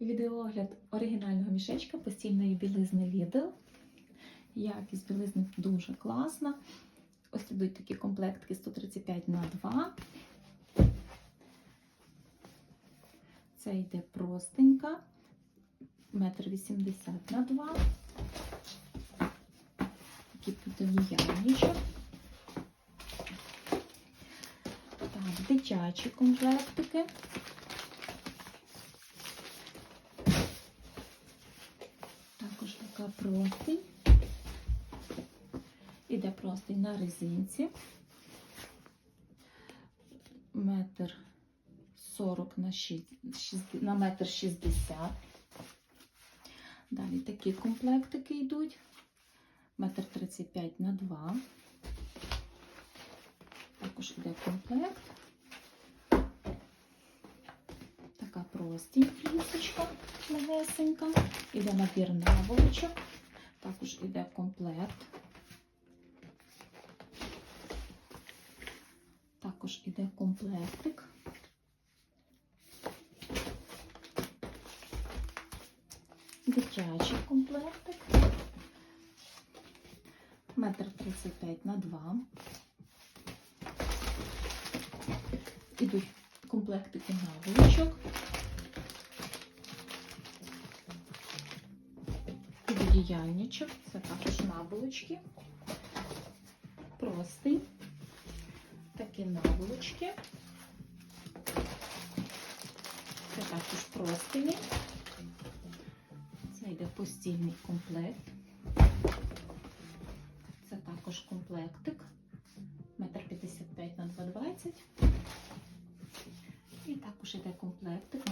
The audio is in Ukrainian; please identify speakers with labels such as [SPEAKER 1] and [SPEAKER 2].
[SPEAKER 1] Відеоогляд оригінального мішечка постільної білизни Lidl. Якість білизни дуже класна. Ось ідуть такі комплектки 135 на 2. Це йде простенька, 1,80 на 2. Такі підов'яніші. Так, дитячі комплектики. Така. Іде простень на резинці. Метр 40 на 6, на метр 60. Далі такі комплектики йдуть. Метр 35 на 2. Також йде комплект. Така простінь флісочка легесенька. Іде набір наволочок. Також іде комплект. Також іде комплектик. Дитячий комплектик. Метр 35 на 2. Ідуть комплектики наволочок. Діяльничок, це також наволочки. Простий. Такі наволочки. Це також простині. Це йде постільний комплект. Це також комплектик. Метр 55 на 2,20. І також йде комплектик